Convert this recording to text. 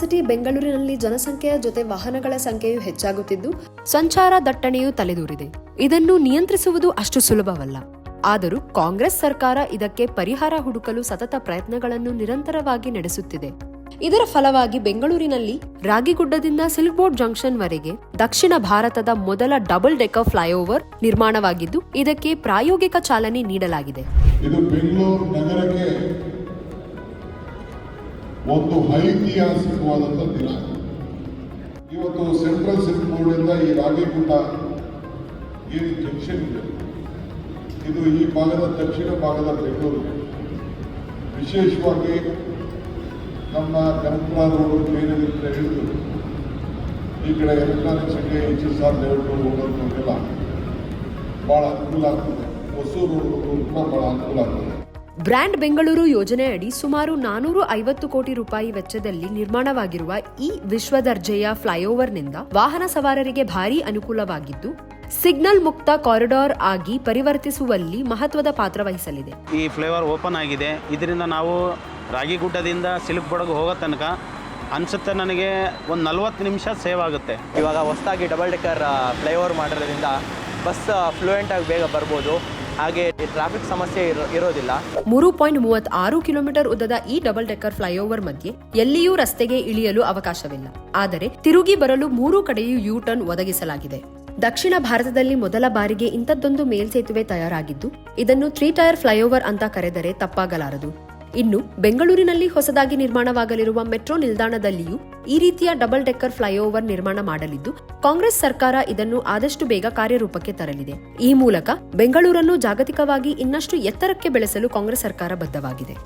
City ಬೆಂಗಳೂರಿನಲ್ಲಿ ಜನಸಂಖ್ಯೆಯ ಜೊತೆ ವಾಹನಗಳ ಸಂಖ್ಯೆಯು ಹೆಚ್ಚಾಗುತ್ತಿದ್ದು, ಸಂಚಾರ ದಟ್ಟಣೆಯು ತಲೆದೂರಿದೆ. ಇದನ್ನು ನಿಯಂತ್ರಿಸುವುದು ಅಷ್ಟು ಸುಲಭವಲ್ಲ. ಆದರೂ ಕಾಂಗ್ರೆಸ್ ಸರ್ಕಾರ ಇದಕ್ಕೆ ಪರಿಹಾರ ಹುಡುಕಲು ಸತತ ಪ್ರಯತ್ನಗಳನ್ನು ನಿರಂತರವಾಗಿ ನಡೆಸುತ್ತಿದೆ. ಇದರ ಫಲವಾಗಿ ಬೆಂಗಳೂರಿನಲ್ಲಿ ರಾಗಿಗುಡ್ಡದಿಂದ ಸಿಲ್ಕ್ ಬೋರ್ಡ್ ಜಂಕ್ಷನ್ ವರೆಗೆ ದಕ್ಷಿಣ ಭಾರತದ ಮೊದಲ ಡಬಲ್ ಡೆಕರ್ ಫ್ಲೈಓವರ್ ನಿರ್ಮಾಣವಾಗಿದ್ದು, ಇದಕ್ಕೆ ಪ್ರಾಯೋಗಿಕ ಚಾಲನೆ ನೀಡಲಾಗಿದೆ. ಇದು ಬೆಂಗಳೂರು ನಗರಕ್ಕೆ ಒಂದು ಐತಿಹಾಸಿಕವಾದಂಥ ದಿನ. ಇವತ್ತು ಸೆಂಟ್ರಲ್ ಸಿಲ್ಕ್ ಬೋರ್ಡಿಂದ ಈ ರಾಗಿಗುಡ್ಡ ಏನು ಜಂಕ್ಷನ್ ಇದೆ. ಇದು ಈ ಭಾಗದ ದಕ್ಷಿಣ ಭಾಗದ ಬೆಂಗಳೂರು. ವಿಶೇಷವಾಗಿ ನಮ್ಮ ಕನಕಪುರ ರೋಡು ಬೇರೆದಿಂದ ಹಿಡಿದು ಈ ಕಡೆ ಎಲೆಕ್ಟ್ರಾನಿಕ್ಸ್ ಸಂಖ್ಯೆ ಎಚ್ ಎಸ್ ಆರ್ ಲೇಔಟ್ ಹೋಗೋದಕ್ಕೆಲ್ಲ ಭಾಳ ಅನುಕೂಲ ಆಗ್ತದೆ. ಹೊಸೂರು ಕೂಡ ಭಾಳ ಅನುಕೂಲ ಆಗ್ತದೆ. ಬ್ರ್ಯಾಂಡ್ ಬೆಂಗಳೂರು ಯೋಜನೆಯಡಿ ಸುಮಾರು ನಾನೂರು ಐವತ್ತು ಕೋಟಿ ರೂಪಾಯಿ ವೆಚ್ಚದಲ್ಲಿ ನಿರ್ಮಾಣವಾಗಿರುವ ಈ ವಿಶ್ವದರ್ಜೆಯ ಫ್ಲೈಓವರ್ನಿಂದ ವಾಹನ ಸವಾರರಿಗೆ ಭಾರೀ ಅನುಕೂಲವಾಗಿದ್ದು ಸಿಗ್ನಲ್ ಮುಕ್ತ ಕಾರಿಡಾರ್ ಆಗಿ ಪರಿವರ್ತಿಸುವಲ್ಲಿ ಮಹತ್ವದ ಪಾತ್ರ ವಹಿಸಲಿದೆ. ಈ ಫ್ಲೈಓವರ್ ಓಪನ್ ಆಗಿದೆ. ಇದರಿಂದ ನಾವು ರಾಗಿಗುಡ್ಡದಿಂದ ಸಿಲುಕ್ ಬಡಗು ಹೋಗೋ ತನಕ ಅನಿಸುತ್ತೆ ನನಗೆ ಒಂದು ನಲ್ವತ್ತು ನಿಮಿಷ ಸೇವ್ ಆಗುತ್ತೆ. ಇವಾಗ ಹೊಸದಾಗಿ ಡಬಲ್ ಡೆಕ್ಕರ್ ಫ್ಲೈಓವರ್ ಮಾಡಿರೋದ್ರಿಂದ ಬಸ್ ಫ್ಲೂಯೆಂಟಾಗಿ ಬೇಗ ಬರ್ಬೋದು. ಹಾಗೆ ಟ್ರಾಫಿಕ್ ಸಮಸ್ಯೆ ಇರೋದಿಲ್ಲ. ಮೂರು ಪಾಯಿಂಟ್ ಮೂವತ್ತಾರು ಕಿಲೋಮೀಟರ್ ಉದ್ದದ ಈ ಡಬಲ್ ಡೆಕ್ಕರ್ ಫ್ಲೈಓವರ್ ಮಧ್ಯೆ ಎಲ್ಲಿಯೂ ರಸ್ತೆಗೆ ಇಳಿಯಲು ಅವಕಾಶವಿಲ್ಲ. ಆದರೆ ತಿರುಗಿ ಬರಲು ಮೂರು ಕಡೆಯೂ ಯೂ ಟರ್ನ್ ಒದಗಿಸಲಾಗಿದೆ. ದಕ್ಷಿಣ ಭಾರತದಲ್ಲಿ ಮೊದಲ ಬಾರಿಗೆ ಇಂಥದ್ದೊಂದು ಮೇಲ್ಸೇತುವೆ ತಯಾರಾಗಿದ್ದು, ಇದನ್ನು ತ್ರೀ ಟೈರ್ ಫ್ಲೈಓವರ್ ಅಂತ ಕರೆದರೆ ತಪ್ಪಾಗಲಾರದು. ಇನ್ನು ಬೆಂಗಳೂರಿನಲ್ಲಿ ಹೊಸದಾಗಿ ನಿರ್ಮಾಣವಾಗಲಿರುವ ಮೆಟ್ರೋ ನಿಲ್ದಾಣದಲ್ಲಿಯೂ ಈ ರೀತಿಯ ಡಬಲ್ ಡೆಕ್ಕರ್ ಫ್ಲೈಓವರ್ ನಿರ್ಮಾಣ ಮಾಡಲಿದ್ದು, ಕಾಂಗ್ರೆಸ್ ಸರ್ಕಾರ ಇದನ್ನು ಆದಷ್ಟು ಬೇಗ ಕಾರ್ಯರೂಪಕ್ಕೆ ತರಲಿದೆ. ಈ ಮೂಲಕ ಬೆಂಗಳೂರನ್ನು ಜಾಗತಿಕವಾಗಿ ಇನ್ನಷ್ಟು ಎತ್ತರಕ್ಕೆ ಬೆಳೆಸಲು ಕಾಂಗ್ರೆಸ್ ಸರ್ಕಾರ ಬದ್ಧವಾಗಿದೆ.